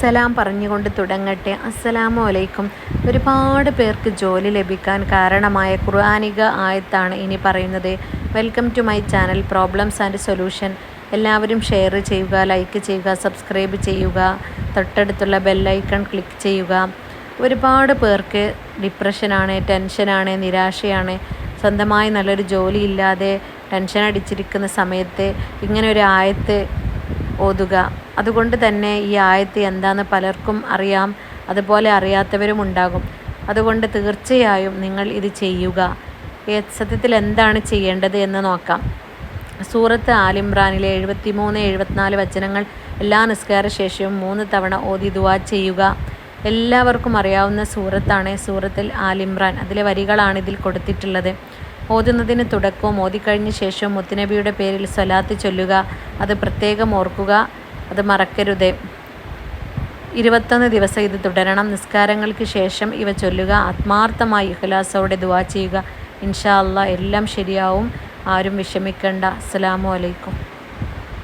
സലാം പറഞ്ഞുകൊണ്ട് തുടങ്ങട്ടെ. അസ്സലാമു അലൈക്കും. ഒരുപാട് പേർക്ക് ജോലി ലഭിക്കാൻ കാരണമായ ഖുർആാനിക ആയത്താണ് ഇനി പറയുന്നത്. Welcome to my channel problems and solution. എല്ലാവരും ഷെയർ ചെയ്യുക ലൈക്ക് ചെയ്യുക സബ്സ്ക്രൈബ് ചെയ്യുക തൊട്ടടുത്തുള്ള ബെല്ലൈക്കൺ ക്ലിക്ക് ചെയ്യുക. ഒരുപാട് പേർക്ക് ഡിപ്രഷനാണ് ടെൻഷനാണ് നിരാശയാണ്. സ്വന്തമായി നല്ലൊരു ജോലി ഇല്ലാതെ ടെൻഷൻ അടിച്ചിരിക്കുന്ന സമയത്ത് ഇങ്ങനെ ഒരു ആയത്ത് ഓതുക. അതുകൊണ്ട് തന്നെ ഈ ആയത്ത് എന്താണെന്ന് പലർക്കും അറിയാം. അതുപോലെ അറിയാത്തവരും ഉണ്ടാകും. അതുകൊണ്ട് തീർച്ചയായും നിങ്ങൾ ഇത് ചെയ്യുക. സത്യത്തിൽ എന്താണ് ചെയ്യേണ്ടത് എന്ന് നോക്കാം. സൂറത്ത് ആലിമ്രാനിലെ എഴുപത്തി മൂന്ന് എഴുപത്തിനാല് വചനങ്ങൾ എല്ലാ നിസ്കാര ശേഷവും മൂന്ന് തവണ ഓതി ദുവാ ചെയ്യുക. എല്ലാവർക്കും അറിയാവുന്ന സൂറത്താണ് സൂറത്തിൽ ആലിമ്രാൻ. അതിലെ വരികളാണ് ഇതിൽ കൊടുത്തിട്ടുള്ളത്. ഓതുന്നതിന് തുടക്കവും ഓതിക്കഴിഞ്ഞ ശേഷവും മുത്തുനബിയുടെ പേരിൽ സ്വലാത്ത് ചൊല്ലുക. അത് പ്രത്യേകം ഓർക്കുക. അത് മറക്കരുത്. ഇരുപത്തൊന്ന് ദിവസം ഇത് തുടരണം. നിസ്കാരങ്ങൾക്ക് ശേഷം ഇവ ചൊല്ലുക. ആത്മാർത്ഥമായി ഇഖലാസോടെ ദുവാ ചെയ്യുക. ഇൻഷാ അല്ലാ എല്ലാം ശരിയാവും. ആരും വിഷമിക്കേണ്ട. അസ്സലാമു അലൈക്കും.